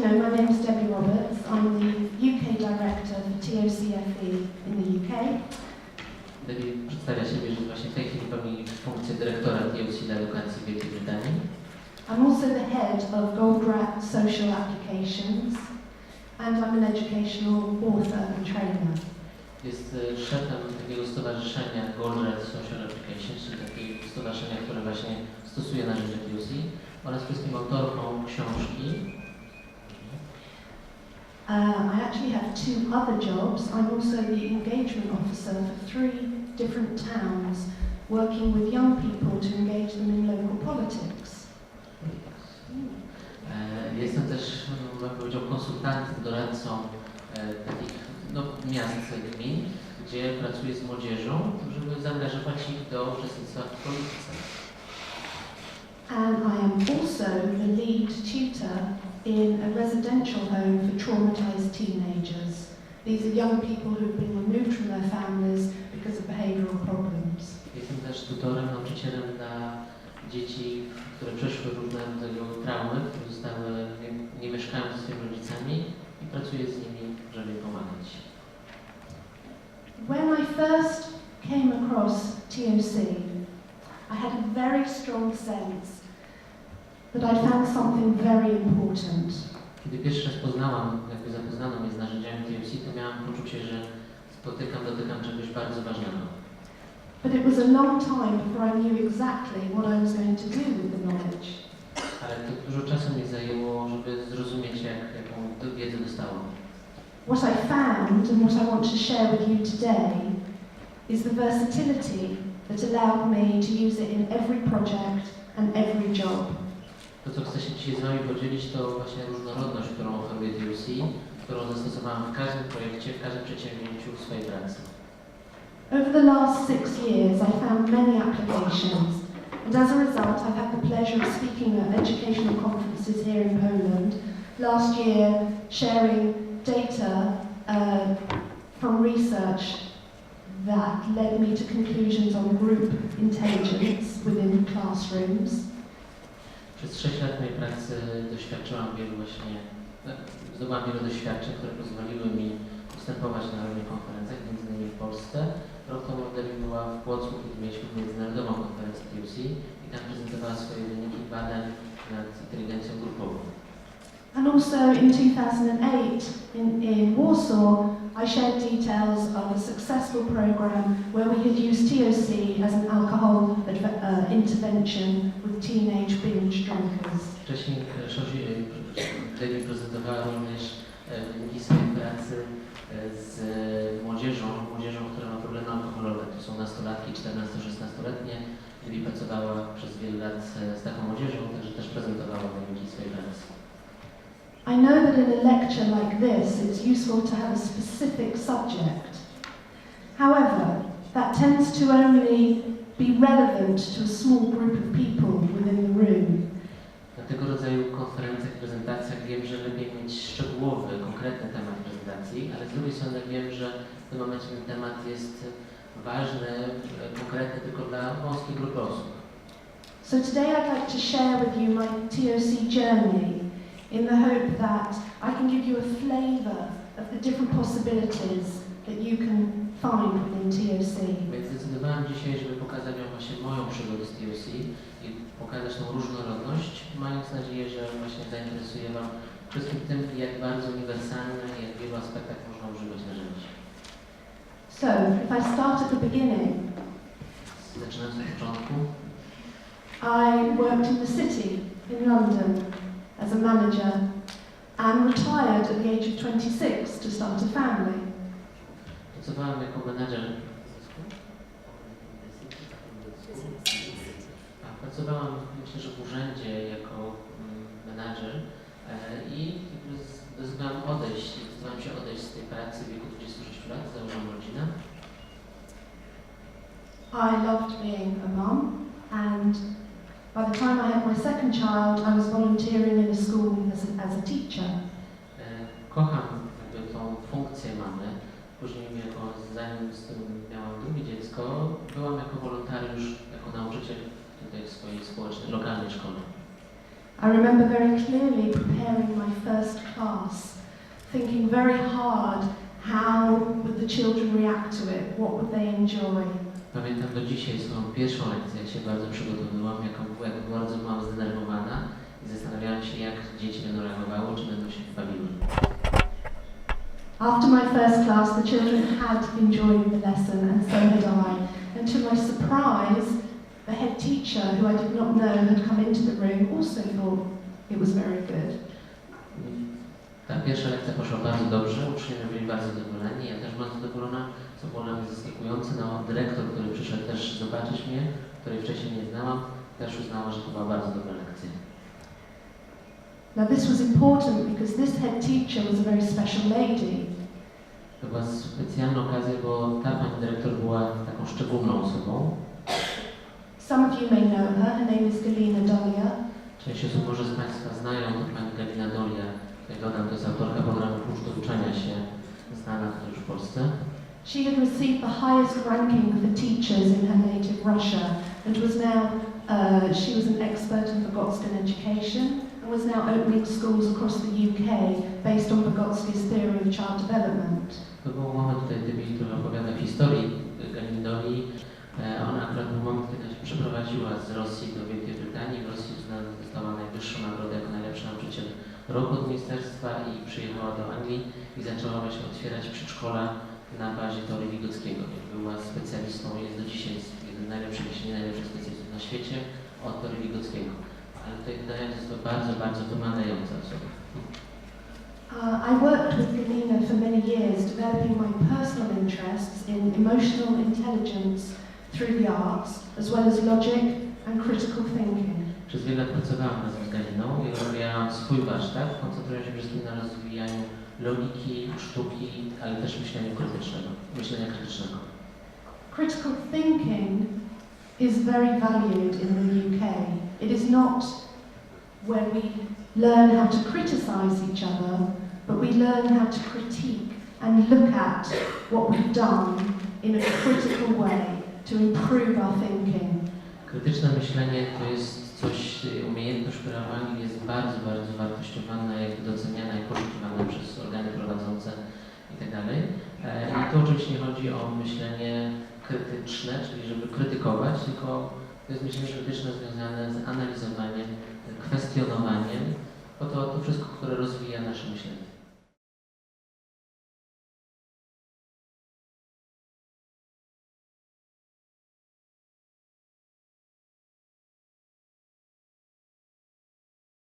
you know, my name is Debbie Roberts. I'm the UK Director for TOCFE in the UK. Debbie przedstawia siebie, że właśnie w tej chwili pełni funkcję dyrektora TLC dla edukacji w Wielkiej Brytanii. I'm also the head of Goldrat Social Applications and I'm an educational author and trainer. Jest e, szefem takiego stowarzyszenia Goldred Social Applications, czyli takiego stowarzyszenia, które właśnie stosuje narzędzia TLC oraz wszystkim autorką książki. Uh, I actually have two other jobs. I'm also the engagement officer for three different towns, working with young people to engage them in local politics. E, Jestem też, no, bym powiedział, konsultantem, doradcą e, takich no, miast, gmin, gdzie pracuję z młodzieżą, żeby zaangażować ich do uczestnictwa w polityce. And I am also the lead tutor in a residential home for traumatized teenagers. These are young people who've been removed from their families because of behavioral problems. Jestem też tutorem, nauczycielem dla dzieci, które przeszły różne rodzaju traumy, które zostały, nie, nie mieszkają ze swoimi rodzicami i pracuję z nimi, żeby pomagać. When I first came across TOC, I had a very strong sense that I'd found something very important. Kiedy pierwszy raz poznałam, jakby zapoznano mnie z narzędziami TLC, to miałam poczucie, że spotykam, dotykam czegoś bardzo ważnego. But it was a long time before I knew exactly what I was going to do with the knowledge. Ale to dużo czasu mi zajęło, żeby zrozumieć, jak, jaką wiedzę dostałam. What I found and what I want to share with you today is the versatility that allowed me to use it in every project and every job. To, co chcę się dzisiaj z Wami podzielić, to właśnie różnorodność, którą oferuje TLC, którą zastosowałam w każdym projekcie, w każdym przedsięwzięciu w swojej pracy. Over the last six years, I found many applications, and as a result, I've had the pleasure of speaking at educational conferences here in Poland. Last year, sharing data uh, from research that led me to conclusions on group intelligence within classrooms. Przez 6 lat mojej pracy doświadczyłam wielu właśnie, no, zdobyłam wiele doświadczeń, które pozwoliły mi występować na różnych konferencjach, między innymi w Polsce. Rok temu była w Płocku, kiedy mieliśmy międzynarodową konferencję TUC i tam prezentowała swoje wyniki badań nad inteligencją grupową. And also in 2008 in, in Warsaw, I shared details of a successful program where we had used TOC as an alcohol uh, intervention teenage binge drinkers. Wcześniej e, Szosi- e, prezentowała również e, wyniki swojej pracy e, z młodzieżą, młodzieżą, która ma problemy alkoholowe. To są nastolatki, 14-16-letnie. Debbie pracowała przez wiele lat e, z taką młodzieżą, także też prezentowała wyniki swojej pracy. I know that in a lecture like this, it's useful to have a specific subject. However, that tends to only be relevant to a small group of people within the room. Na tego rodzaju konferencjach, prezentacjach wiem, że lepiej mieć szczegółowy, konkretny temat prezentacji, ale z drugiej strony wiem, że w tym momencie ten temat jest ważny, e, konkretny tylko dla wąskiej grupy osób. So today I'd like to share with you my TOC journey in the hope that I can give you a flavour of the different possibilities that you can find within TOC. Więc zdecydowałem dzisiaj, żeby pokazać Wam właśnie moją przygodę z TOC i pokazać tą różnorodność, mając nadzieję, że właśnie zainteresuje Wam wszystkim tym, jak bardzo uniwersalne i jak w wielu aspektach można używać narzędzi. So if I start at the beginning, Zaczynając od początku, I worked in the city in London as a manager and retired at the age of 26 to start a family. Pracowałem jako menadżer. A, pracowałam myślę, że w urzędzie jako mm, menadżer e, i zdecydowałem odejść, zdecydowałem się odejść z tej pracy w wieku 26 lat, założyłam rodzinę. I loved being a mum and by the time I had my second child I was volunteering in a school as a, as a teacher. E, Kocham jakby tą funkcję mamy. Później jako zanim z tym miałam drugie dziecko, byłam jako wolontariusz, jako nauczyciel tutaj w swojej społecznej, lokalnej szkole. I remember very clearly preparing my first class, thinking very hard how would the children react to it, what would they enjoy. Pamiętam do dzisiaj swoją pierwszą lekcję, jak się bardzo przygotowywałam, jaką, jak bardzo byłam zdenerwowana i zastanawiałam się, jak dzieci będą reagowały, czy będą się bawiły. After my first class, the children had enjoyed the lesson, and so had I. And to my surprise, the head teacher, who I did not know had come into the room, also thought it was very good. Ta pierwsza lekcja poszła bardzo dobrze, uczniowie byli bardzo zadowoleni, ja też byłam zadowolona, co było dla mnie zaskakujące. No, dyrektor, który przyszedł też zobaczyć mnie, której wcześniej nie znałam, też uznała, że to była bardzo dobra lekcja. Now, this was important because this head teacher was a very special lady. To była specjalna okazja, bo ta pani dyrektor była taką szczególną osobą. Some of you may know her. Her name is Galina Dolia. Część osób może z Państwa znają pani Galina Dolia, tutaj dodam, to jest autorka programu Klucz do uczenia się, znana już w Polsce. She had received the highest ranking for teachers in her native Russia and was now, uh, she was an expert in Vygotsky education and was now opening schools across the UK based on Vygotsky's theory of child development. To był moment tutaj Dybi, opowiada w historii Galiny Doli. E, Ona akurat był moment, kiedy się przeprowadziła z Rosji do Wielkiej Brytanii. W Rosji uznana dostała najwyższą nagrodę jako najlepszy nauczyciel roku od ministerstwa i przyjechała do Anglii i zaczęła właśnie otwierać przedszkola na bazie teorii Wygockiego. Była specjalistą, jest do dzisiaj jeden z najlepszych, jeśli nie najlepszych specjalistów na świecie od teorii Wygockiego. Ale tutaj wydaje że to bardzo, bardzo wymagająca osoba. Uh, I worked with Galina for many years, developing my personal interests in emotional intelligence through the arts, as well as logic and critical thinking. Przez wiele lat pracowałam razem z Galiną i rozwijałam swój warsztat, koncentrując się przede wszystkim na rozwijaniu logiki, sztuki, ale też myślenia krytycznego, myślenia krytycznego. Critical thinking is very valued in the UK. It is not where we learn how to criticize each other, but we learn how to critique and look at what we've done in a critical way to improve our thinking. Krytyczne myślenie to jest coś, umiejętność, która w Anglii jest bardzo, bardzo wartościowana, jakby doceniana i poszukiwana przez organy prowadzące itd. E, I tu oczywiście nie chodzi o myślenie krytyczne, czyli żeby krytykować, tylko to jest myślenie krytyczne związane z analizowaniem, kwestionowaniem, bo to, to wszystko, które rozwija nasze myślenie.